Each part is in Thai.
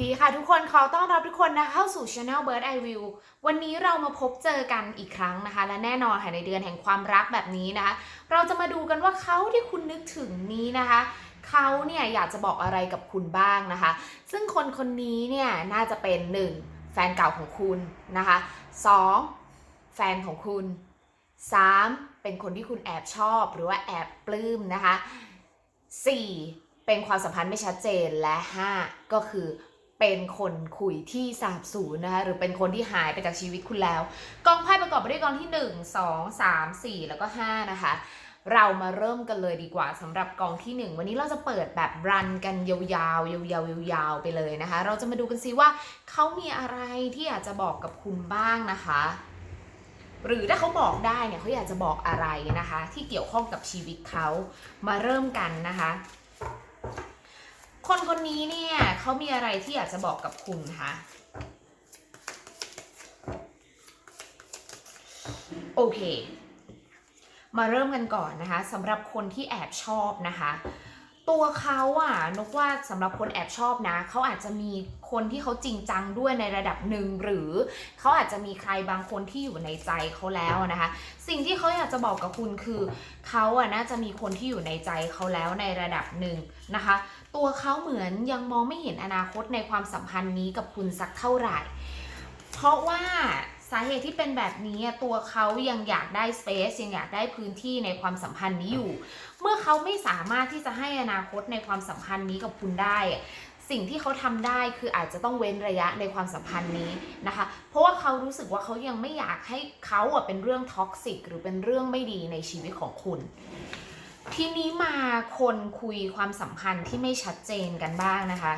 ดีค่ะทุกคนขอต้อนรับทุกคนนะคะเข้าสู่ Channel Bird Eye View วันนี้เรามาพบเจอกันอีกครั้งนะคะ และแน่นอนค่ะในเดือนแห่งความรักแบบนี้นะคะ เราจะมาดูกันว่าเขาที่คุณนึกถึงนี้นะคะเขาเนี่ยอยากจะบอกอะไรกับคุณบ้างนะคะ ซึ่งคนคนนี้เนี่ยน่าจะเป็น 1. แฟนเก่าของคุณนะคะ 2. แฟนของคุณ 3. เป็นคนที่คุณแอบชอบหรือว่าแอบปลื้มนะคะ 4. เป็นความสัมพันธ์ไม่ชัดเจนและ 5. ก็คือ เป็นคนคุยที่สาบสูญนะคะหรือเป็นคนที่หายไปจากชีวิตคุณแล้ว กองไพ่ประกอบไปด้วยกองที่ 1 2 3 4 แล้วก็ 5 นะคะ เรามาเริ่มกันเลยดีกว่าสำหรับกองที่ 1 วันนี้เราจะเปิดแบบรันกันยาวๆยาวๆยาวๆไปเลยนะคะ เราจะมาดูกันซิว่าเขามีอะไรที่อยากจะบอกกับคุณบ้างนะคะ หรือถ้าเขาบอกได้เนี่ยเขาอยากจะบอกอะไรนะคะ ที่เกี่ยวข้องกับชีวิตเขามาเริ่มกันนะคะ คนคนนี้เนี่ยเขามีอะไรที่อยากจะบอกกับคุณคะโอเค มาเริ่มกันก่อนนะคะสำหรับคนที่แอบชอบนะคะตัวเขาอะนกว่าสำหรับคนแอบชอบนะ เขาอาจจะมีคนที่เขาจริงจังด้วยในระดับหนึ่งหรือเขาอาจจะมีใครบางคนที่อยู่ในใจเขาแล้วนะคะ สิ่งที่เขาอยากจะบอกกับคุณคือเขาอะน่าจะมีคนที่อยู่ในใจเขาแล้วในระดับหนึ่งนะคะ ตัวเขาเหมือนยังมองไม่เห็นอนาคตในความสัมพันธ์นี้กับคุณสักเท่าไหร่ เพราะว่าสาเหตุที่เป็นแบบนี้ตัวเขายังอยากได้สเปซยังอยากได้พื้นที่ในความสัมพันธ์นี้อยู่ เมื่อเขาไม่สามารถที่จะให้อนาคตในความสัมพันธ์นี้กับคุณได้ สิ่งที่เขาทำได้คืออาจจะต้องเว้นระยะในความสัมพันธ์นี้นะคะ เพราะว่าเขารู้สึกว่าเขายังไม่อยากให้เขาเป็นเรื่องท็อกซิกหรือเป็นเรื่องไม่ดีในชีวิตของคุณ ทีนี้มาคนคุยความสัมพันธ์ที่ไม่ชัดเจนกันบ้างนะคะ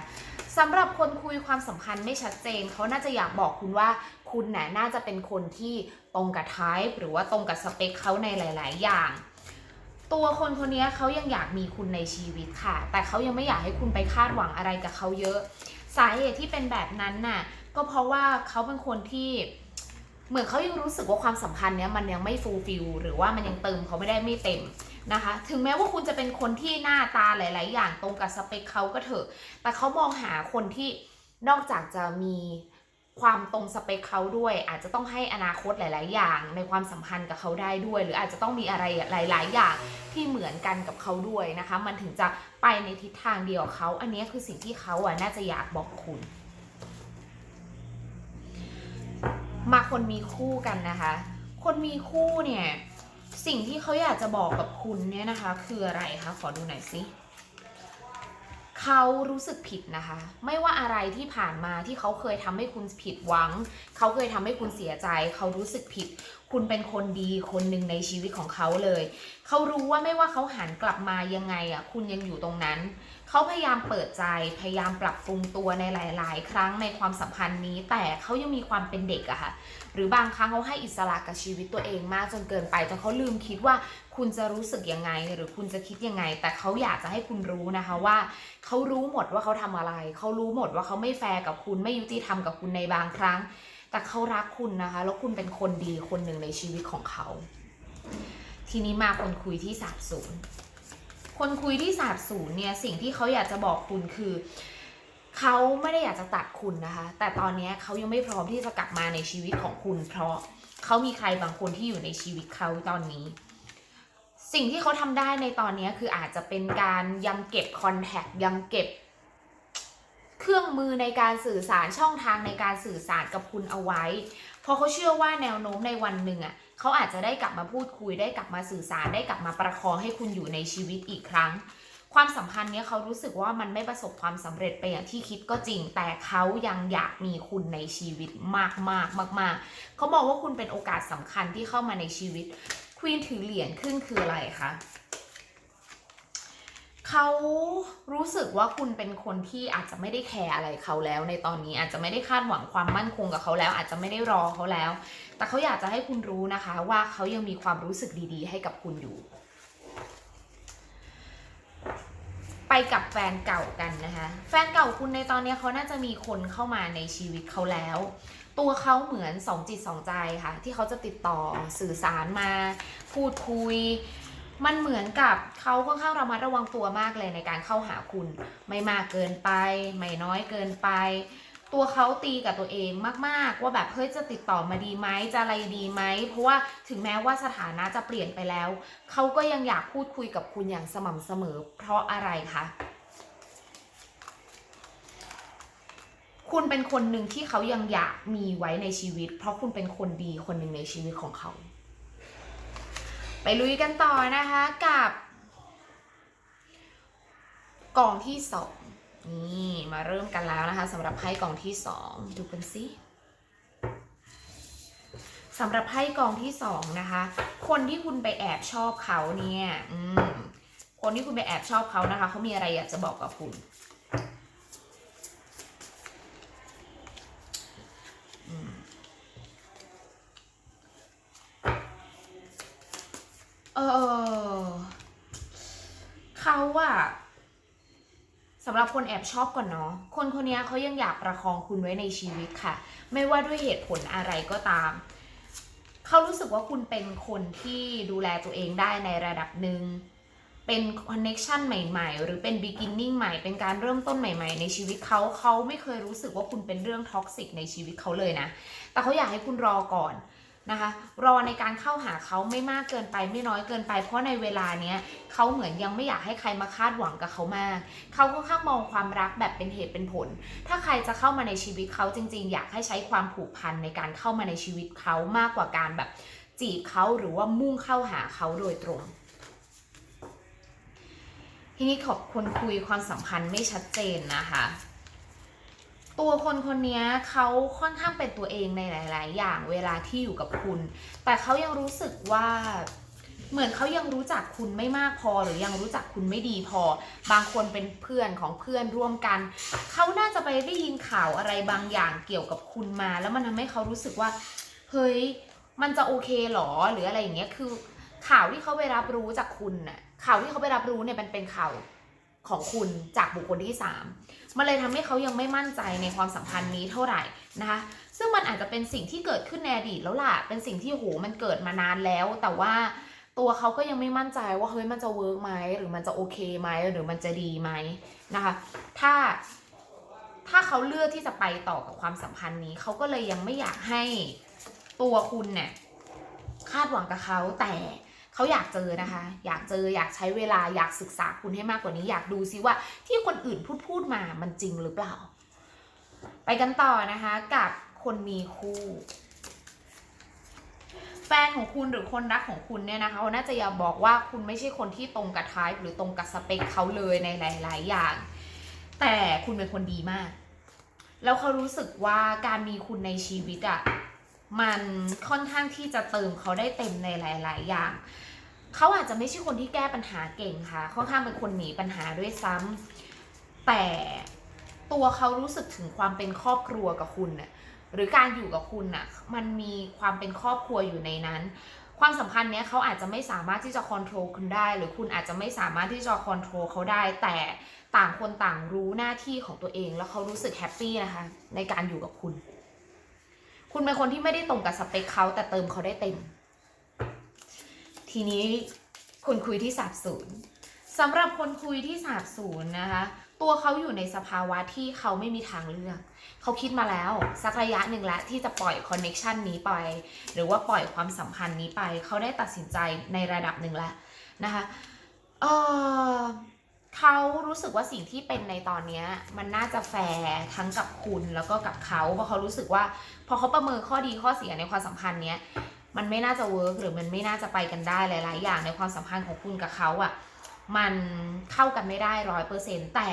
สำหรับคนคุยความสัมพันธ์ไม่ชัดเจนเขาน่าจะอยากบอกคุณว่าคุณน่ะน่าจะเป็นคนที่ตรงกับ type หรือว่าตรงกับสเปคเขาในหลาย ๆ อย่าง ตัวคนคนนี้เขายังอยากมีคุณในชีวิตค่ะ แต่เขายังไม่อยากให้คุณไปคาดหวังอะไรกับเขาเยอะ สาเหตุที่เป็นแบบนั้นน่ะก็เพราะว่าเขาเป็นคนที่เหมือนเขายังรู้สึกว่าความสัมพันธ์เนี้ยมันยังไม่ฟูลฟิลหรือว่ามันยังเติมเขาไม่ได้ไม่เต็ม นะคะ ถึงแม้ว่าคุณจะเป็นคนที่หน้าตาหลาย ๆ อย่างตรงกับสเปคเขาก็เถอะ แต่เขามองหาคนที่นอกจากจะมีความตรงสเปคเขาด้วย อาจจะต้องให้อนาคตหลาย ๆ อย่าง ในความสัมพันธ์กับเขาได้ด้วย หรืออาจจะต้องมีอะไรหลาย ๆ อย่างที่เหมือนกันกับเขาด้วยนะคะ มันถึงจะไปในทิศทางเดียวเขา อันนี้คือสิ่งที่เขาอะน่าจะอยากบอกคุณ มาคนมีคู่กันนะคะ คนมีคู่เนี่ย สิ่งที่เขาอยากจะบอกกับคุณเนี่ยนะคะ คืออะไรคะขอดูหน่อยสิเขารู้สึกผิดนะคะ ไม่ว่าอะไรที่ผ่านมาที่เขาเคยทำให้คุณผิดหวัง เขาเคยทำให้คุณเสียใจ เขารู้สึกผิด คุณเป็นคนดีคนหนึ่งในชีวิตของเขาเลย เขารู้ว่าไม่ว่าเขาหันกลับมายังไงอะคุณยังอยู่ตรงนั้น เขาพยายามเปิดใจพยายามปรับปรุงตัวในหลาย ๆ ครั้งในความสัมพันธ์นี้ แต่เขายังมีความเป็นเด็กอะค่ะ หรือบางครั้งเขาให้อิสระกับชีวิตตัวเองมากจนเกินไปจนเขาลืมคิดว่าคุณจะรู้สึกยังไง หรือคุณจะคิดยังไง แต่เขาอยากจะให้คุณรู้นะคะว่าเขารู้หมดว่าเขาทำอะไร เขารู้หมดว่าเขาไม่แฟร์กับคุณไม่ยุติธรรมกับคุณในบางครั้ง แต่เขารักคุณนะคะ แล้วคุณเป็นคนดีคนหนึ่งในชีวิตของเขา ทีนี้มาคนคุยที่สาบสูญคนคุยที่สาบสูญเนี่ยสิ่งที่เขาอยากจะบอกคุณคือเขาไม่ได้อยากจะตัดคุณนะคะ แต่ตอนนี้เขายังไม่พร้อมที่จะกลับมาในชีวิตของคุณ เพราะเขามีใครบางคนที่อยู่ในชีวิตเขาตอนนี้ สิ่งที่เขาทำได้ในตอนนี้คืออาจจะเป็นการยังเก็บคอนแทคยังเก็บ เครื่องมือในการสื่อสารช่องทางในการสื่อสารกับคุณเอาไว้ เพราะเขาเชื่อว่าแนวโน้มในวันหนึ่งอะ เขาอาจจะได้กลับมาพูดคุยได้กลับมาสื่อสารได้กลับมาประคองให้คุณอยู่ในชีวิตอีกครั้ง ความสัมพันธ์เนี้ยเขารู้สึกว่ามันไม่ประสบความสำเร็จไปอย่างที่คิดก็จริง แต่เขายังอยากมีคุณในชีวิตมากมากมากๆเขาบอกว่าคุณเป็นโอกาสสำคัญที่เข้ามาในชีวิตควีนถือเหรียญขึ้นคืออะไรคะเขารู้สึกว่าคุณเป็นคนที่อาจจะไม่ได้แคร์อะไรเขาแล้ว ในตอนนี้อาจจะไม่ได้คาดหวังความมั่นคงกับเขาแล้ว อาจจะไม่ได้รอเขาแล้ว แต่เขาอยากจะให้คุณรู้นะคะว่าเขายังมีความรู้สึกดีๆ ให้กับคุณอยู่ ไปกับแฟนเก่ากันนะคะ แฟนเก่าคุณในตอนนี้เขาน่าจะมีคนเข้ามาในชีวิตเขาแล้ว ตัวเขาเหมือนสองจิตสองใจค่ะ ที่เขาจะติดต่อสื่อสารมา พูดคุยมันเหมือนกับเขาค่อนข้างระมัดระวังตัวมากเลยในการเข้าหาคุณ ไม่มากเกินไป ไม่น้อยเกินไป ตัวเขาตีกับตัวเองมากๆ ว่าแบบเฮ้ยจะติดต่อมาดีไหมจะอะไรดีไหมเพราะว่าถึงแม้ว่าสถานะจะเปลี่ยนไปแล้ว เขาก็ยังอยากพูดคุยกับคุณอย่างสม่ำเสมอ เพราะอะไรคะคุณเป็นคนหนึ่งที่เขายังอยากมีไว้ในชีวิต เพราะคุณเป็นคนดีคนหนึ่งในชีวิตของเขา ไปลุยกันต่อนะคะกับ กองที่สอง นี่มาเริ่มกันแล้วนะคะสำหรับไพ่กองที่สองดูกันสิสำหรับไพ่กองที่สองนะคะ คนที่คุณไปแอบชอบเขาเนี่ยอืมคนที่คุณไปแอบชอบเขานะคะเขามีอะไรอยากจะบอกกับคุณเออเขาอะ สำหรับคนแอบชอบก่อนเนาะ คนคนนี้เขายังอยากประคองคุณไว้ในชีวิตค่ะ ไม่ว่าด้วยเหตุผลอะไรก็ตาม เขารู้สึกว่าคุณเป็นคนที่ดูแลตัวเองได้ในระดับหนึ่ง เป็นคอนเน็ชันใหม่ ๆ หรือเป็น beginning ใหม่ เป็นการเริ่มต้นใหม่ ๆ ในชีวิตเขา เขาไม่เคยรู้สึกว่าคุณเป็นเรื่องท็อกซิกในชีวิตเขาเลยนะ แต่เขาอยากให้คุณรอก่อน นะคะ รอในการเข้าหาเขาไม่มากเกินไปไม่น้อยเกินไป เพราะในเวลาเนี้ยเขาเหมือนยังไม่อยากให้ใครมาคาดหวังกับเขามาก เขาค่อนข้างมองความรักแบบเป็นเหตุเป็นผล ถ้าใครจะเข้ามาในชีวิตเขาจริง ๆ อยากให้ใช้ความผูกพันในการเข้ามาในชีวิตเขามากกว่าการแบบจีบเขาหรือว่ามุ่งเข้าหาเขาโดยตรงทีนี้ขอบคนคุยความสัมพันธ์ไม่ชัดเจนนะคะ ตัวคนคนนี้เขาค่อนข้างเป็นตัวเองในหลาย ๆ อย่างเวลาที่อยู่กับคุณ แต่เขายังรู้สึกว่าเหมือนเขายังรู้จักคุณไม่มากพอหรือยังรู้จักคุณไม่ดีพอ บางคนเป็นเพื่อนของเพื่อนร่วมกัน เขาน่าจะไปได้ยินข่าวอะไรบางอย่างเกี่ยวกับคุณมา แล้วมันทำให้เขารู้สึกว่า เฮ้ยมันจะโอเคหรอหรืออะไรอย่างเงี้ยคือ ข่าวที่เขาไปรับรู้จากคุณน่ะข่าวที่เขาไปรับรู้เนี่ยมันเป็นข่าวของคุณจากบุคคลที่สาม มันเลยทำให้เขายังไม่มั่นใจในความสัมพันธ์นี้เท่าไหร่นะคะ ซึ่งมันอาจจะเป็นสิ่งที่เกิดขึ้นในอดีตแล้วล่ะ เป็นสิ่งที่โหมันเกิดมานานแล้ว แต่ว่าตัวเขาก็ยังไม่มั่นใจว่าเฮ้ยมันจะเวิร์กไหมหรือมันจะโอเคไหมหรือมันจะดีไหมนะคะ ถ้าถ้าเขาเลือกที่จะไปต่อกับความสัมพันธ์นี้เขาก็เลยยังไม่อยากให้ตัวคุณเนี่ยคาดหวังกับเขาแต่ เขาอยากเจอนะคะ อยากเจออยากใช้เวลาอยากศึกษาคุณให้มากกว่านี้ อยากดูซิว่าที่คนอื่นพูดพูดมามันจริงหรือเปล่า ไปกันต่อนะคะกับคนมีคู่แฟนของคุณหรือคนรักของคุณเนี่ยนะคะเขาน่าจะอยากบอกว่าคุณไม่ใช่คนที่ตรงกับทายหรือตรงกับสเปคเขาเลยในหลาย ๆ อย่าง แต่คุณเป็นคนดีมาก แล้วเขารู้สึกว่าการมีคุณในชีวิตอะ่ะมันค่อนข้างที่จะเติมเขาได้เต็มในหลาย ๆ อย่าง เขาอาจจะไม่ใช่คนที่แก้ปัญหาเก่งค่ะค่อนข้างเป็นคนหนีปัญหาด้วยซ้ำแต่ตัวเขารู้สึกถึงความเป็นครอบครัวกับคุณน่ะหรือการอยู่กับคุณน่ะมันมีความเป็นครอบครัวอยู่ในนั้น ความสัมพันธ์เนี้ยเขาอาจจะไม่สามารถที่จะค o n t r o l คุณได้ หรือคุณอาจจะไม่สามารถที่จะค o n t r o l เขาได้ แต่ต่างคนต่างรู้หน้าที่ของตัวเอง แล้วเขารู้สึกแฮปปี้นะคะ ในการอยู่กับคุณ คุณเป็นคนที่ไม่ได้ตรงกับสเปคเขาแต่เติมเขาได้เต็ม ทีนี้คนคุยที่สาบสูญสำหรับคนคุยที่สาบสูญนะคะ ตัวเขาอยู่ในสภาวะที่เขาไม่มีทางเลือก เขาคิดมาแล้ว สักระยะหนึ่งแล้วที่จะปล่อยคอนเน็ชันนี้ไป หรือว่าปล่อยความสัมพันธ์นี้ไป เขาได้ตัดสินใจในระดับหนึ่งแล้วนะคะเออเขารู้สึกว่าสิ่งที่เป็นในตอนนี้มันน่าจะแฟร์ทั้งกับคุณแล้วก็กับเขาเพราะเขารู้สึกว่า พอเขาประเมินข้อดีข้อเสียในความสัมพันธ์เนี้ย มันไม่น่าจะเวิร์กหรือมันไม่น่าจะไปกันได้หลาย ๆ อย่างในความสัมพันธ์ของคุณกับเขาอะ่ะมันเข้ากันไม่ได้ร้อยเปอร์เซ็นแต่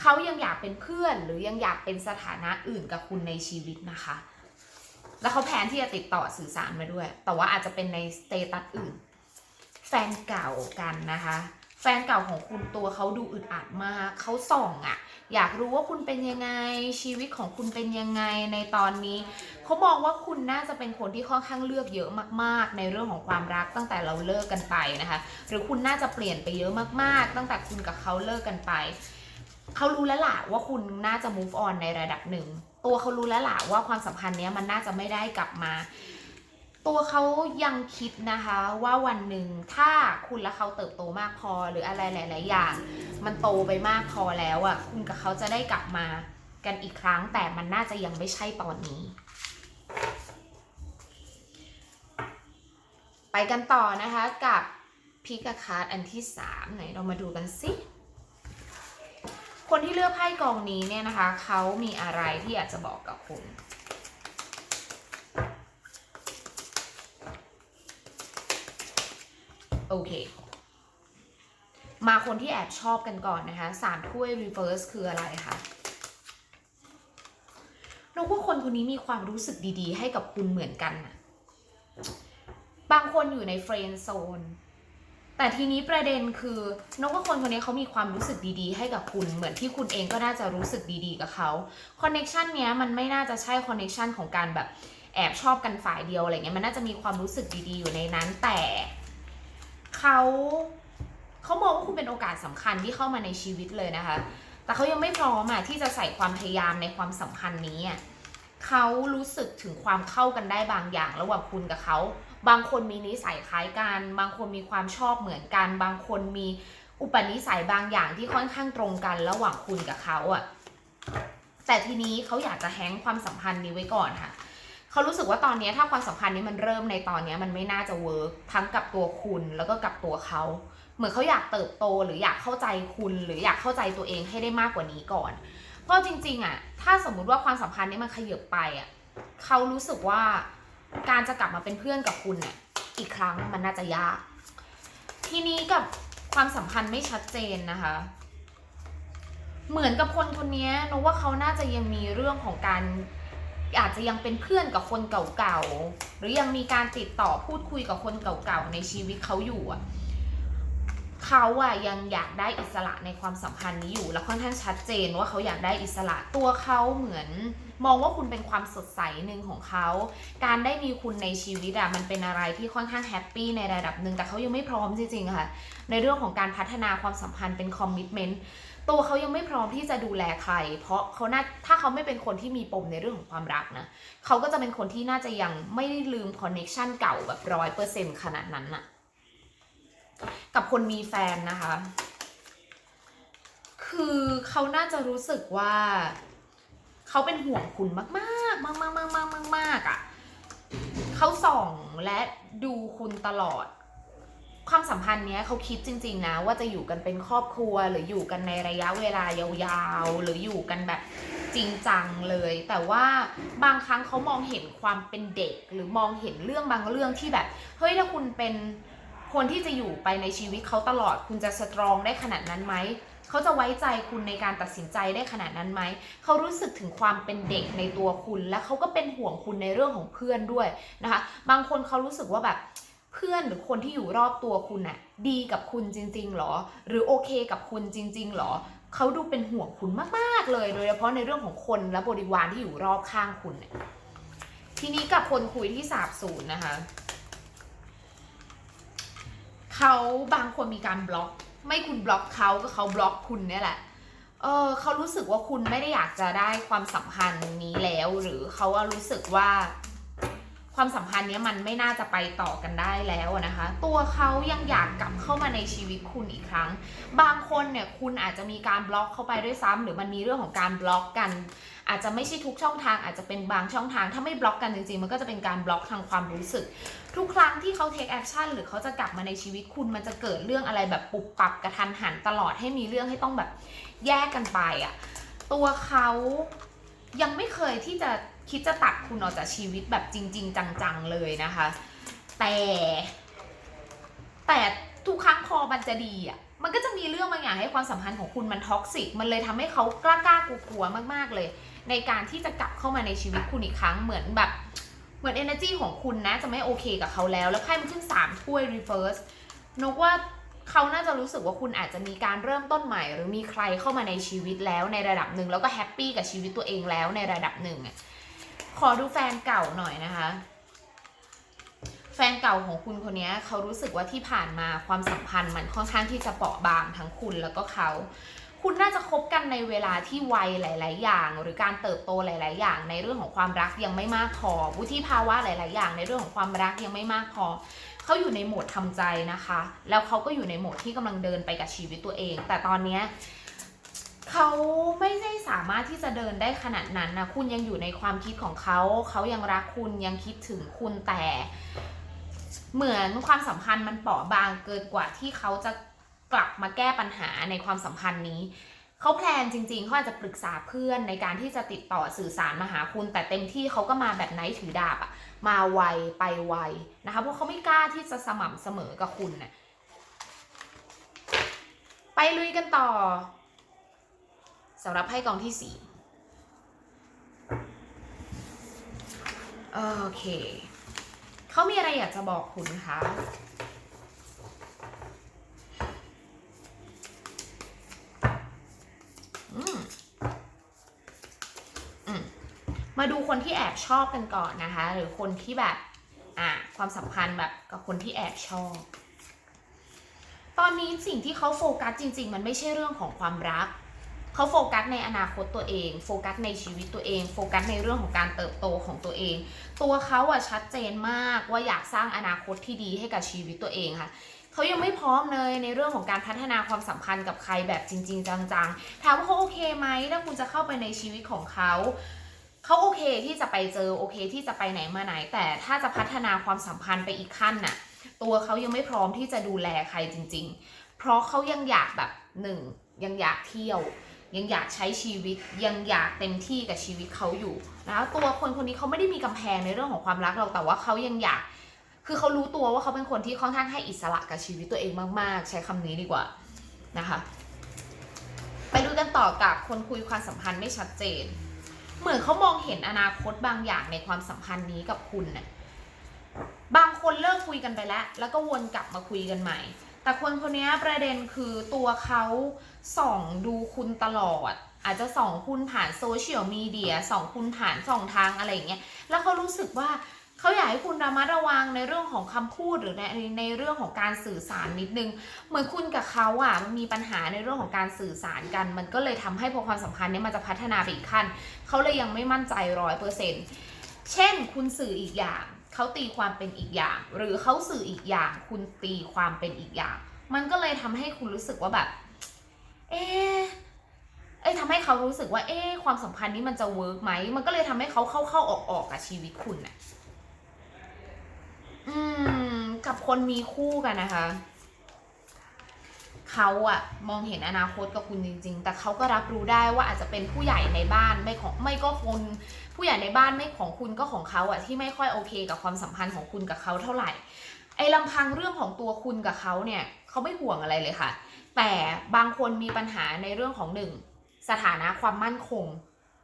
เขายังอยากเป็นเพื่อนหรือยังอยากเป็นสถานะอื่นกับคุณในชีวิตนะคะ แล้วเขาแพลนที่จะติดต่อสื่อสารมาด้วย แต่ว่าอาจจะเป็นในสเตตัสอื่น แฟนเก่ากันนะคะ แฟนเก่าของคุณตัวเขาดูอึดอัดมากเขาส่องอะ่ะอยากรู้ว่าคุณเป็นยังไงชีวิตของคุณเป็นยังไงในตอนนี้ เขามองว่าคุณน่าจะเป็นคนที่ค่อนข้างเลือกเยอะมากๆ ในเรื่องของความรักตั้งแต่เราเลิกกันไปนะคะ หรือคุณน่าจะเปลี่ยนไปเยอะมากๆ ตั้งแต่คุณกับเขาเลิกกันไป เขารู้แล้วล่ะว่าคุณน่าจะ move on ในระดับหนึ่ง ตัวเขารู้แล้วล่ะว่าความสัมพันธ์นี้มันน่าจะไม่ได้กลับมา ตัวเขายังคิดนะคะว่าวันหนึ่งถ้าคุณและเขาเติบโตมากพอหรืออะไรหลาย ๆ อย่าง มันโตไปมากพอแล้วอะ่ะคุณกับเขาจะได้กลับมากันอีกครั้งแต่มันน่าจะยังไม่ใช่ตอนนี้ ไปกันต่อนะคะกับพิกาคาร์ดอันที่3ไหนเรามาดูกันสิ คนที่เลือกไพ่กองนี้เนี่ยนะคะ เขามีอะไรที่อยากจะบอกกับคุณโอเค มาคนที่แอบชอบกันก่อนนะคะสามถ้วย reverse คืออะไรคะเราว่าคนคนนี้มีความรู้สึกดีๆ ให้กับคุณเหมือนกันนะ บางคนอยู่ในเฟรนด์โซน แต่ทีนี้ประเด็นคือนกว่าคนคนนี้เขามีความรู้สึกดีๆ ให้กับคุณ เหมือนที่คุณเองก็น่าจะรู้สึกดีๆ กับเขาคอนเน็ชันเนี้ยมันไม่น่าจะใช่คอนเน็ชันของการแบบแอบชอบกันฝ่ายเดียวอะไรเงี้ยมันน่าจะมีความรู้สึกดีๆ อยู่ในนั้นแต่เขาเขามองว่าคุณเป็นโอกาสสำคัญที่เข้ามาในชีวิตเลยนะคะ แต่เขายังไม่พร้อมอะที่จะใส่ความพยายามในความสัมพันธ์นี้อะเขารู้สึกถึงความเข้ากันได้บางอย่างระหว่างคุณกับเขา บางคนมีนิสัยคล้ายกัน บางคนมีความชอบเหมือนกัน บางคนมีอุปนิสัยบางอย่างที่ค่อนข้างตรงกันระหว่างคุณกับเขาอะแต่ทีนี้เขาอยากจะแฮงความสัมพันธ์นี้ไว้ก่อนค่ะเขารู้สึกว่าตอนนี้ถ้าความสัมพันธ์นี้มันเริ่มในตอนนี้มันไม่น่าจะเวิร์กทั้งกับตัวคุณแล้วก็กับตัวเขาเหมือนเขาอยากเติบโตหรืออยากเข้าใจคุณ หรืออยากเข้าใจตัวเองให้ได้มากกว่านี้ก่อน เพราะจริง ๆอะถ้าสมมุติว่าความสัมพันธ์นี้มันขยับไปอะเขารู้สึกว่า การจะกลับมาเป็นเพื่อนกับคุณเนี่ยอีกครั้งมันน่าจะยาก ทีนี้กับความสัมพันธ์ไม่ชัดเจนนะคะ เหมือนกับคนคนนี้นกว่าเขาน่าจะยังมีเรื่องของการอาจจะยังเป็นเพื่อนกับคนเก่าๆ หรือยังมีการติดต่อพูดคุยกับคนเก่าๆ ในชีวิตเขาอยู่อะ เขาอะยังอยากได้อิสระในความสัมพันธ์นี้อยู่ และค่อนข้างชัดเจนว่าเขาอยากได้อิสระตัวเขาเหมือน มองว่าคุณเป็นความสดใสหนึ่งของเขา การได้มีคุณในชีวิตอะมันเป็นอะไรที่ค่อนข้างแฮปปี้ในระดับหนึ่งแต่เขายังไม่พร้อมจริงๆค่ะ ในเรื่องของการพัฒนาความสัมพันธ์เป็นคอมมิชเมนต์ตัวเขายังไม่พร้อมที่จะดูแลใคร เพราะเขาน่าถ้าเขาไม่เป็นคนที่มีปมในเรื่องของความรักนะเขาก็จะเป็นคนที่น่าจะยังไม่ได้ลืมคอนเน็ชันเก่าแบบร้อยเปอร์เซ็นต์ขนาดนั้นน่ะ กับคนมีแฟนนะคะ คือเขาน่าจะรู้สึกว่าเขาเป็นห่วงคุณมากๆมากๆมากมากมากอะเขาส่องและดูคุณตลอด ความสัมพันธ์เนี้ยเขาคิดจริง ๆ นะ ว่าจะอยู่กันเป็นครอบครัวหรืออยู่กันในระยะเวลายาวๆ หรืออยู่กันแบบจริงจังเลย แต่ว่าบางครั้งเขามองเห็นความเป็นเด็ก หรือมองเห็นเรื่องบางเรื่องที่แบบ เฮ้ยถ้าคุณเป็น คนที่จะอยู่ไปในชีวิตเขาตลอด คุณจะสตรองได้ขนาดนั้นไหมเขาจะไว้ใจคุณในการตัดสินใจได้ขนาดนั้นไหม เขารู้สึกถึงความเป็นเด็กในตัวคุณ และเขาก็เป็นห่วงคุณในเรื่องของเพื่อนด้วยนะคะ บางคนเขารู้สึกว่าแบบเพื่อนหรือคนที่อยู่รอบตัวคุณน่ะดีกับคุณจริง ๆหรอ หรือโอเคกับคุณจริง ๆหรอ เขาดูเป็นห่วงคุณมากๆเลย โดยเฉพาะในเรื่องของคนและบริวารที่อยู่รอบข้างคุณเนี่ยทีนี้กับคนคุยที่สาบสูญนะคะ เขาบางคนมีการบล็อก ไม่คุณบล็อกเขาก็เขาบล็อกคุณเนี่ยแหละ เออเขารู้สึกว่าคุณไม่ได้อยากจะได้ความสัมพันธ์นี้แล้ว หรือเขาว่ารู้สึกว่า ความสัมพันธ์เนี้ยมันไม่น่าจะไปต่อกันได้แล้วนะคะ ตัวเขายังอยากกลับเข้ามาในชีวิตคุณอีกครั้ง บางคนเนี่ยคุณอาจจะมีการบล็อกเข้าไปด้วยซ้ำหรือมันมีเรื่องของการบล็อกกัน อาจจะไม่ใช่ทุกช่องทางอาจจะเป็นบางช่องทาง ถ้าไม่บล็อกกันจริงๆ มันก็จะเป็นการบล็อกทางความรู้สึก ทุกครั้งที่เขาเทคแอคชั่นหรือเขาจะกลับมาในชีวิตคุณมันจะเกิดเรื่องอะไรแบบปุบปับกระทันหันตลอดให้มีเรื่องให้ต้องแบบแยกกันไปอะตัวเขายังไม่เคยที่จะ คิดจะตัดคุณออกจากชีวิตแบบจริง ๆ จังๆเลยนะคะ แต่ แต่ทุกครั้งพอมันจะดีอะมันก็จะมีเรื่องบางอย่างให้ความสัมพันธ์ของคุณมันท็อกซิกมันเลยทำให้เขากล้ากล้ากลัวกลัวมาก ๆเลย ในการที่จะกลับเข้ามาในชีวิตคุณอีกครั้งเหมือนแบบเหมือน energy ของคุณนะ จะไม่โอเคกับเขาแล้ว แล้วไพ่มันขึ้น3ถ้วย reverse นกว่าเขาน่าจะรู้สึกว่าคุณอาจจะมีการเริ่มต้นใหม่ หรือมีใครเข้ามาในชีวิตแล้วในระดับหนึ่งแล้วก็แฮปปี้กับชีวิตตัวเองแล้วในระดับหนึ่งอะ ขอดูแฟนเก่าหน่อยนะคะ แฟนเก่าของคุณคนนี้เขารู้สึกว่าที่ผ่านมาความสัมพันธ์มันค่อนข้างที่จะเปราะบางทั้งคุณแล้วก็เขาคุณน่าจะคบกันในเวลาที่วัยหลาย ๆ อย่าง หรือการเติบโตหลาย ๆ อย่าง ในเรื่องของความรักยังไม่มากพอวุฒิภาวะหลาย ๆ อย่าง ในเรื่องของความรักยังไม่มากพอเขาอยู่ในโหมดทำใจนะคะ แล้วเขาก็อยู่ในโหมดที่กำลังเดินไปกับชีวิตตัวเอง แต่ตอนเนี้ย เขาไม่ได้สามารถที่จะเดินได้ขนาดนั้นนะคุณยังอยู่ในความคิดของเขา เขายังรักคุณยังคิดถึงคุณแต่ เหมือนความสัมพันธ์มันเปราะบางเกินกว่าที่เขาจะกลับมาแก้ปัญหาในความสัมพันธ์นี้เขาแพลนจริงๆเขาอาจจะปรึกษาเพื่อนในการที่จะติดต่อสื่อสารมาหาคุณ แต่เต็มที่เขาก็มาแบบไหนถือดาบอะมาไวไปไวนะคะเพราะเขาไม่กล้าที่จะสม่ำเสมอกับคุณน่ะไปลุยกันต่อ สำหรับไพ่กองที่สี่โอเค เขามีอะไรอยากจะบอกคุณคะมอืมมาดูคนที่แอบชอบกันก่อนนะคะ หรือคนที่แบบ อะความสัมพันธ์แบบกับคนที่แอบชอบ ตอนนี้สิ่งที่เขาโฟกัสจริง ๆ มันไม่ใช่เรื่องของความรัก เขาโฟกัสในอนาคตตัวเอง โฟกัสในชีวิตตัวเอง โฟกัสในเรื่องของการเติบโตของตัวเอง ตัวเขาอะชัดเจนมากว่าอยากสร้างอนาคตที่ดีให้กับชีวิตตัวเองค่ะเขายังไม่พร้อมเลยในเรื่องของการพัฒนาความสัมพันธ์กับใครแบบจริง ๆ จังๆ ถามว่าเขาโอเคไหมถ้าคุณจะเข้าไปในชีวิตของเขาเขาโอเคที่จะไปเจอโอเคที่จะไปไหนมาไหน แต่ถ้าจะพัฒนาความสัมพันธ์ไปอีกขั้นน่ะ ตัวเขายังไม่พร้อมที่จะดูแลใครจริง ๆ เพราะเขายังอยากแบบหนึ่งยังอยากเที่ยว ยังอยากใช้ชีวิตยังอยากเต็มที่กับชีวิตเขาอยู่นะคะตัวคนคนนี้เขาไม่ได้มีกำแพงในเรื่องของความรักเราแต่ว่าเขายังอยาก คือเขารู้ตัวว่าเขาเป็นคนที่ค่อนข้างให้อิสระกับชีวิตตัวเองมาก ๆ ใช้คำนี้ดีกว่านะคะไปดูกันต่อกับคนคุยความสัมพันธ์ไม่ชัดเจน เหมือนเขามองเห็นอนาคตบางอย่างในความสัมพันธ์นี้กับคุณน่ะบางคนเลิกคุยกันไปแล้ว แล้วก็วนกลับมาคุยกันใหม่ แต่คนคนนี้ประเด็นคือตัวเขาส่องดูคุณตลอด อาจจะส่องคุณผ่านโซเชียลมีเดียส่องคุณผ่านส่องทางอะไรอย่างเงี้ยแล้วเขารู้สึกว่าเขาอยากให้คุณระมัดระวังในเรื่องของคำพูดหรือในในเรื่องของการสื่อสารนิดนึง เหมือนคุณกับเขาอะมันมีปัญหาในเรื่องของการสื่อสารกัน มันก็เลยทำให้พอความสัมพันธ์เนี้มันจะพัฒนาไปอีกขั้นเขาเลยยังไม่มั่นใจร้อยเปอร์เซ็นต์เช่นคุณสื่ออีกอย่าง เขาตีความเป็นอีกอย่าง หรือเขาสื่ออีกอย่าง คุณตีความเป็นอีกอย่าง มันก็เลยทำให้คุณรู้สึกว่าแบบ เอ๊เอ้ทำให้เขารู้สึกว่า เอ๊ความสัมพันธ์นี้มันจะเวิร์กไหม มันก็เลยทำให้เขาเข้าเข้าออกออกกับชีวิตคุณอะอืม กับคนมีคู่กันนะคะ เขาอะมองเห็นอนาคตกับคุณจริง ๆ แต่เขาก็รับรู้ได้ว่าอาจจะเป็นผู้ใหญ่ในบ้านไม่ของไม่ก็คนผู้ใหญ่ในบ้านไม่ของคุณก็ของเขาอะที่ไม่ค่อยโอเค กับความสัมพันธ์ของคุณกับเขาเท่าไหร่ ไอ้ลำพังเรื่องของตัวคุณกับเขาเนี่ยเขาไม่ห่วงอะไรเลยค่ะ แต่บางคนมีปัญหาในเรื่องของหนึ่งสถานะความมั่นคง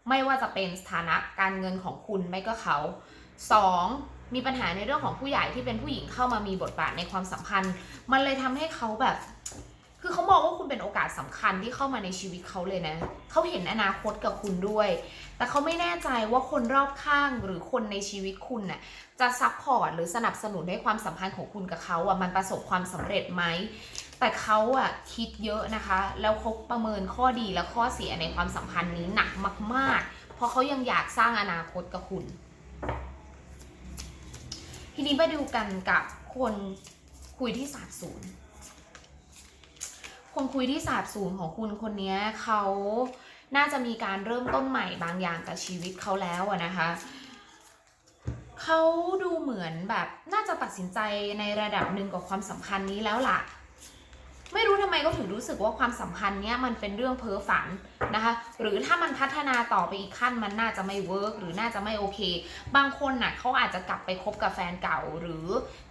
ไม่ว่าจะเป็นสถานะการเงินของคุณไม่ก็เขาสองมีปัญหาในเรื่องของผู้ใหญ่ที่เป็นผู้หญิงเข้ามามีบทบาทในความสัมพันธ์ มันเลยทำให้เขาแบบ คือเขามองว่าคุณเป็นโอกาสสำคัญที่เข้ามาในชีวิตเขาเลยนะ เขาเห็นอนาคตกับคุณด้วย แต่เขาไม่แน่ใจว่าคนรอบข้างหรือคนในชีวิตคุณน่ะจะซัพพอร์ตหรือสนับสนุนให้ความสัมพันธ์ของคุณกับเขาอะมันประสบความสำเร็จไหม แต่เขาอะคิดเยอะนะคะ แล้วเขาประเมินข้อดีและข้อเสียในความสัมพันธ์นี้หนักมาก ๆ เพราะเขายังอยากสร้างอนาคตกับคุณ ทีนี้ไปดูกันกับคนคุยที่สาบสูญ คนคุยที่ศาสตร์สูงของคุณคนนี้เขาน่าจะมีการเริ่มต้นใหม่บางอย่างกับชีวิตเขาแล้วนะคะเขาดูเหมือนแบบน่าจะตัดสินใจในระดับหนึ่งกับความสัมพันธ์นี้แล้วล่ะ ไม่รู้ทำไมก็ถึงรู้สึกว่าความสัมพันธ์เนี้ยมันเป็นเรื่องเพ้อฝันนะคะ หรือถ้ามันพัฒนาต่อไปอีกขั้นมันน่าจะไม่เวิร์กหรือน่าจะไม่โอเค บางคนน่ะเขาอาจจะกลับไปคบกับแฟนเก่า หรือ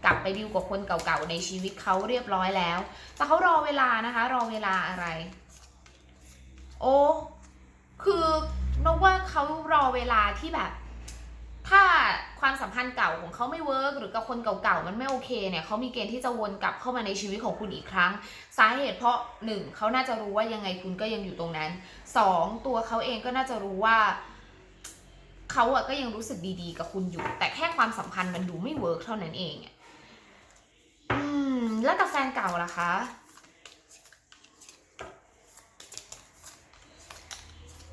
กลับไปดิวกับคนเก่าๆในชีวิตเขาเรียบร้อยแล้ว แต่เขารอเวลานะคะ รอเวลาอะไร โอ้คือ นกว่าเขารอเวลาที่แบบ ถ้าความสัมพันธ์เก่าของเขาไม่เวิร์กหรือกับคนเก่าๆมันไม่โอเคเนี่ยเขามีเกณฑ์ที่จะวนกลับเข้ามาในชีวิตของคุณอีกครั้ง สาเหตุเพราะหนึ่งเขาน่าจะรู้ว่ายังไงคุณก็ยังอยู่ตรงนั้นสองตัวเขาเองก็น่าจะรู้ว่าเขาอะก็ยังรู้สึกดีๆ กับคุณอยู่ แต่แค่ความสัมพันธ์มันดูไม่เวิร์กเท่านั้นเองอืมแล้วกับแฟนเก่าล่ะคะ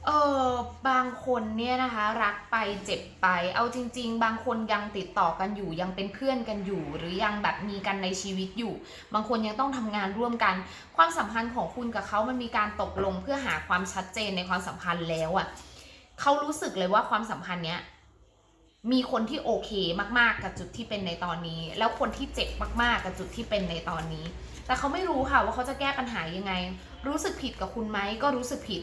เออบางคนเนี่ยนะคะรักไปเจ็บไป เอาจริง ๆ บางคนยังติดต่อกันอยู่ยังเป็นเพื่อนกันอยู่ หรือยังแบบมีกันในชีวิตอยู่ บางคนยังต้องทำงานร่วมกัน ความสัมพันธ์ของคุณกับเขามันมีการตกลงเพื่อหาความชัดเจนในความสัมพันธ์แล้วอะ่ะเขารู้สึกเลยว่าความสัมพันธ์เนี้ยมีคนที่โอเคมากๆ กับจุดที่เป็นในตอนนี้ แล้วคนที่เจ็บมากๆ กับจุดที่เป็นในตอนนี้ แต่เขาไม่รู้ค่ะว่าเขาจะแก้ปัญหายังไง รู้สึกผิดกับคุณไหมก็รู้สึกผิด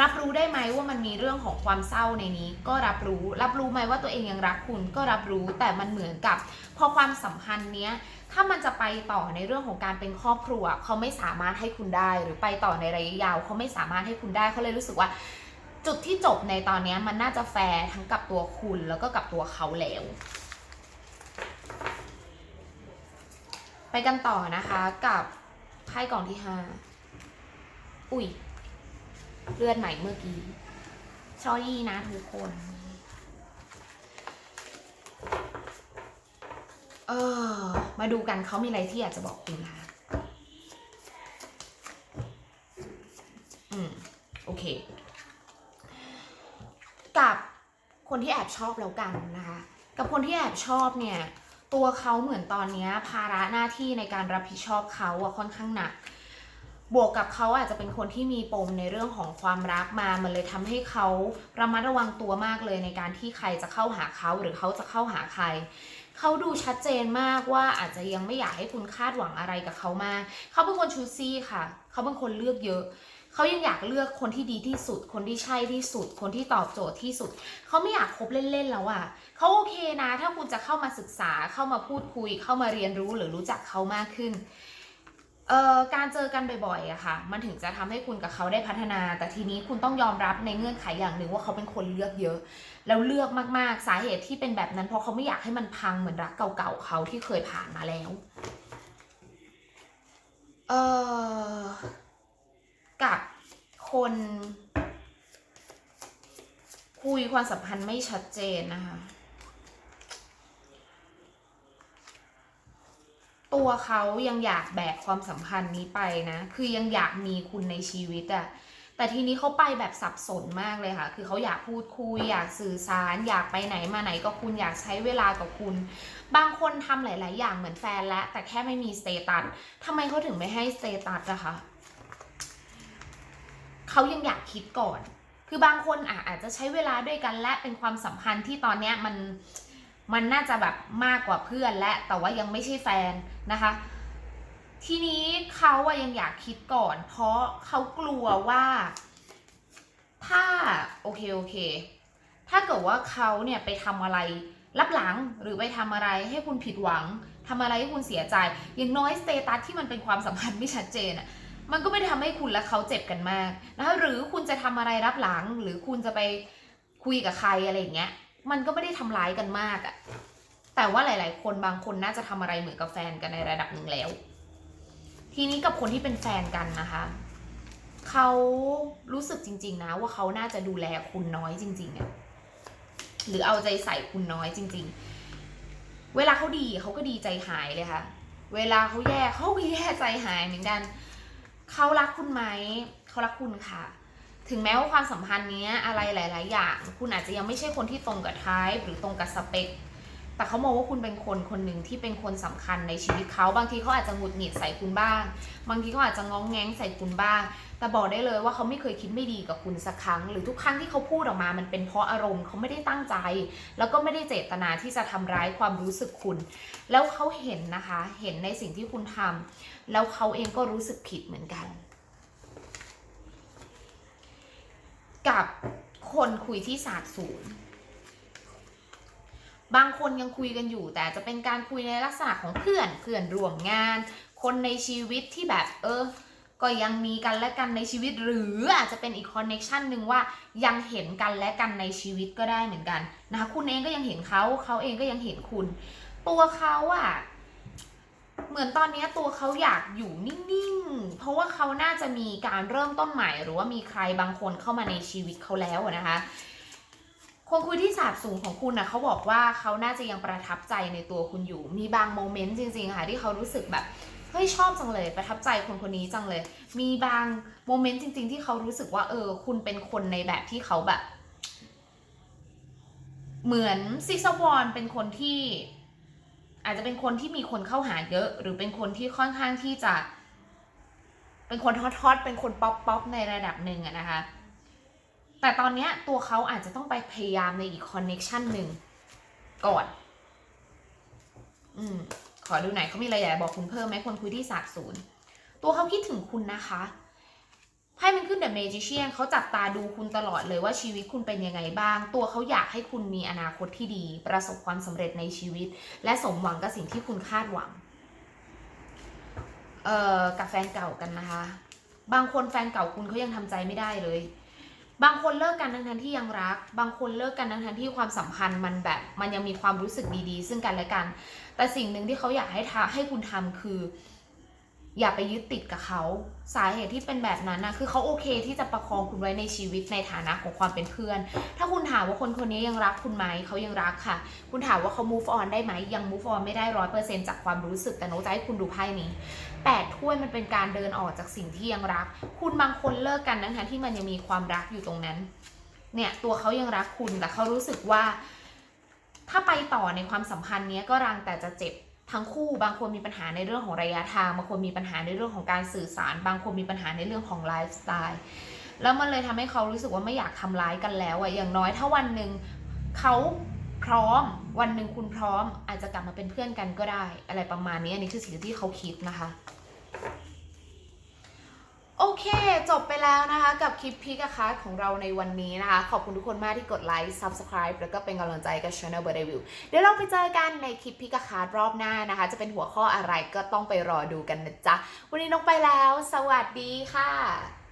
รับรู้ได้ไหมว่ามันมีเรื่องของความเศร้าในนี้ ก็รับรู้ รับรู้ไหมว่าตัวเองยังรักคุณก็รับรู้แต่มันเหมือนกับ พอความสัมพันธ์เนี้ยถ้ามันจะไปต่อในเรื่องของการเป็นครอบครัว เขาไม่สามารถให้คุณได้ หรือไปต่อในระยะยาว เขาไม่สามารถให้คุณได้เขาเลยรู้สึกว่า จุดที่จบในตอนนี้มันน่าจะแฟร์ทั้งกับตัวคุณแล้วก็กับตัวเขาแล้ว ไปกันต่อนะคะกับไพ่กล่องที่ห้าอุ้ย เลือดใหม่เมื่อกี้ชอรี่นะทุกคน เออ มาดูกันเขามีอะไรที่อยากจะบอกคุณคะอืม โอเค กับคนที่แอบชอบแล้วกันนะคะ กับคนที่แอบชอบเนี่ย ตัวเขาเหมือนตอนนี้ภาระหน้าที่ในการรับผิดชอบเขาอะค่อนข้างหนัก บวกกับเขาอาจจะเป็นคนที่มีปมในเรื่องของความรักมา มันเลยทำให้เขาระมัดระวังตัวมากเลยในการที่ใครจะเข้าหาเขาหรือเขาจะเข้าหาใคร เขาดูชัดเจนมากว่าอาจจะยังไม่อยากให้คุณคาดหวังอะไรกับเขามาก เขาเป็นคนชูซี่ค่ะ เขาเป็นคนเลือกเยอะ เขายังอยากเลือกคนที่ดีที่สุด คนที่ใช่ที่สุด คนที่ตอบโจทย์ที่สุด เขาไม่อยากคบเล่นๆแล้วอะ่ะ เขาโอเคนะ ถ้าคุณจะเข้ามาศึกษา เข้ามาพูดคุย เข้ามาเรียนรู้หรือรู้จักเขามากขึ้น เอ่อการเจอกันบ่อยๆอะค่ะ มันถึงจะทำให้คุณกับเขาได้พัฒนา แต่ทีนี้คุณต้องยอมรับในเงื่อนไขอย่างหนึ่งว่าเขาเป็นคนเลือกเยอะ แล้วเลือกมากๆ สาเหตุที่เป็นแบบนั้นเพราะเขาไม่อยากให้มันพังเหมือนรักเก่าๆเขาที่เคยผ่านมาแล้ว เอ่อ กับคนคุยความสัมพันธ์ไม่ชัดเจนนะคะ ตัวเขายังอยากแบกความสัมพันธ์นี้ไปนะ คือยังอยากมีคุณในชีวิตอะแต่ทีนี้เขาไปแบบสับสนมากเลยค่ะ คือเขาอยากพูดคุย อยากสื่อสาร อยากไปไหนมาไหนกับคุณ อยากใช้เวลากับคุณ บางคนทำหลาย ๆ อย่างเหมือนแฟนแล้ว แต่แค่ไม่มีสเตตัสทำไมเขาถึงไม่ให้สเตตัสอะคะเขายังอยากคิดก่อน คือบางคนอะอาจจะใช้เวลาด้วยกันและเป็นความสัมพันธ์ที่ตอนเนี้ยมัน มันน่าจะแบบมากกว่าเพื่อนและแต่ว่ายังไม่ใช่แฟนนะคะ ทีนี้เขาอะยังอยากคิดก่อน เพราะเขากลัวว่า ถ้าโอเคโอเค ถ้าเกิดว่าเขาเนี่ยไปทำอะไรรับหลังหรือไปทำอะไรให้คุณผิดหวังทำอะไรให้คุณเสียใจอย่างน้อยสเตตัสที่มันเป็นความสัมพันธ์ไม่ชัดเจนอะมันก็ไม่ได้ทำให้คุณและเขาเจ็บกันมากนะคะหรือคุณจะทำอะไรรับหลังหรือคุณจะไปคุยกับใครอะไรอย่างเงี้ย มันก็ไม่ได้ทำร้ายกันมากอะแต่ว่าหลาย ๆ คนบางคนน่าจะทำอะไรเหมือนกับแฟนกันในระดับหนึ่งแล้ว ทีนี้กับคนที่เป็นแฟนกันนะคะ เขารู้สึกจริง ๆ นะ ว่าเขาน่าจะดูแลคุณน้อยจริงๆอะหรือเอาใจใส่คุณน้อยจริง ๆ เวลาเขาดีเขาก็ดีใจหายเลยค่ะ เวลาเขาแย่เขาก็แย่ใจหายเหมือนกัน เขารักคุณไหม เขารักคุณค่ะ ถึงแม้ว่าความสัมพันธ์นี้อะไรหลาย ๆ อย่าง คุณอาจจะยังไม่ใช่คนที่ตรงกับไทายหรือตรงกับสเปค แต่เขามองว่าคุณเป็นคนคนหนึ่งที่เป็นคนสำคัญในชีวิตเขา บางทีเขาอาจจะหงุดหงิดใส่คุณบ้าง บางทีเขาอาจจะง้องแง้งใส่คุณบ้าง แต่บอกได้เลยว่าเขาไม่เคยคิดไม่ดีกับคุณสักครั้ง หรือทุกครั้งที่เขาพูดออกมา มันเป็นเพราะอารมณ์เขาไม่ได้ตั้งใจ แล้วก็ไม่ได้เจตนาที่จะทำร้ายความรู้สึกคุณ แล้วเขาเห็นนะคะ เห็นในสิ่งที่คุณทำแล้วเขาเองก็รู้สึกผิดเหมือนกัน กับคนคุยที่สาบสูญบางคนยังคุยกันอยู่ แต่จะเป็นการคุยในลักษณะของเพื่อนเพื่อนร่วมงาน คนในชีวิตที่แบบเออ ก็ยังมีกันและกันในชีวิต หรืออาจจะเป็นอีกคอนเน็ชันหนึ่งว่ายังเห็นกันและกันในชีวิตก็ได้เหมือนกันนะคะคุณเองก็ยังเห็นเขาเขาเองก็ยังเห็นคุณ ตัวเขาอะ เหมือนตอนนี้ตัวเขาอยากอยู่นิ่งๆ เพราะว่าเขาน่าจะมีการเริ่มต้นใหม่ หรือว่ามีใครบางคนเข้ามาในชีวิตเขาแล้วนะคะคนคุยที่สาบสูงของคุณนะเขาบอกว่าเขาน่าจะยังประทับใจในตัวคุณอยู่ มีบางโมเมนต์จริงๆค่ะที่เขารู้สึกแบบเฮ้ยชอบจังเลยประทับใจคนคนนี้จังเลย มีบางโมเมนต์จริง ๆ ที่เขารู้สึกว่า เออ คุณเป็นคนในแบบที่เขาแบบ เหมือนซิซวอนเป็นคนที่ อาจจะเป็นคนที่มีคนเข้าหาเยอะ หรือเป็นคนที่ค่อนข้างที่จะ เป็นคนฮอตๆเป็นคนป๊อปป๊อปในระดับหนึ่งอะนะคะ แต่ตอนเนี้ยตัวเขาอาจจะต้องไปพยายามในอีกคอนเน็ชันหนึ่งก่อน อืม ขอดูหน่อยเขามีอะไรอยากบอกคุณเพิ่มไหมคนคุยที่สาบศูนย์ตัวเขาคิดถึงคุณนะคะ ไพ่มันขึ้นเดอะเมจิเชียนเขาจับตาดูคุณตลอดเลยว่าชีวิตคุณเป็นยังไงบ้าง ตัวเขาอยากให้คุณมีอนาคตที่ดี ประสบความสำเร็จในชีวิต และสมหวังกับสิ่งที่คุณคาดหวัง เอ่อกับแฟนเก่ากันนะคะ บางคนแฟนเก่าคุณเขายังทำใจไม่ได้เลย บางคนเลิกกันทั้งๆที่ยังรัก บางคนเลิกกันทั้งๆที่ความสัมพันธ์มันแบบ มันยังมีความรู้สึกดีๆ ซึ่งกันและกัน แต่สิ่งหนึ่งที่เขาอยากให้ทาให้คุณทำคือ อย่าไปยึดติดกับเขาสาเหตุที่เป็นแบบนั้นนะคือเขาโอเคที่จะประคองคุณไว้ในชีวิตในฐานะของความเป็นเพื่อน ถ้าคุณถามว่าคนคนนี้ยังรักคุณไหมเขายังรักค่ะ คุณถามว่าเขา move on ได้ไหมยัง move on ไม่ได้ร้อยเปอร์เซ็นจากความรู้สึกแต่โน้ตจะให้คุณดูไพ่นี้แปดถ้วยมันเป็นการเดินออกจากสิ่งที่ยังรัก คุณบางคนเลิกกันทั้งที่มันยังมีความรักอยู่ตรงนั้น เนี่ยตัวเขายังรักคุณแต่เขารู้สึกว่า ถ้าไปต่อในความสัมพันธ์นี้ก็รังแต่จะเจ็บ ทั้งคู่บางคนมีปัญหาในเรื่องของระยะทางบางคนมีปัญหาในเรื่องของการสื่อสาร บางคนมีปัญหาในเรื่องของไลฟ์สไตล์แล้วมันเลยทำให้เขารู้สึกว่าไม่อยากทำร้ายกันแล้วอะอย่างน้อยถ้าวันหนึ่งเขาพร้อมวันหนึ่งคุณพร้อม อาจจะกลับมาเป็นเพื่อนกันก็ได้ อะไรประมาณนี้อันนี้คือสิ่งที่เขาคิดนะคะ โอเค จบไปแล้วนะคะ กับคลิปพิกาคาร์ของเราในวันนี้นะคะ ขอบคุณทุกคนมากที่กดไลค์ Subscribe แล้วก็เป็นกำลังใจกับ Channel b i r d Review เดี๋ยวเราไปเจอกันในคลิปพิกาคาร์รอบหน้านะคะ จะเป็นหัวข้ออะไรก็ต้องไปรอดูกันนะจ๊ะ วันนี้นกไปแล้ว สวัสดีค่ะ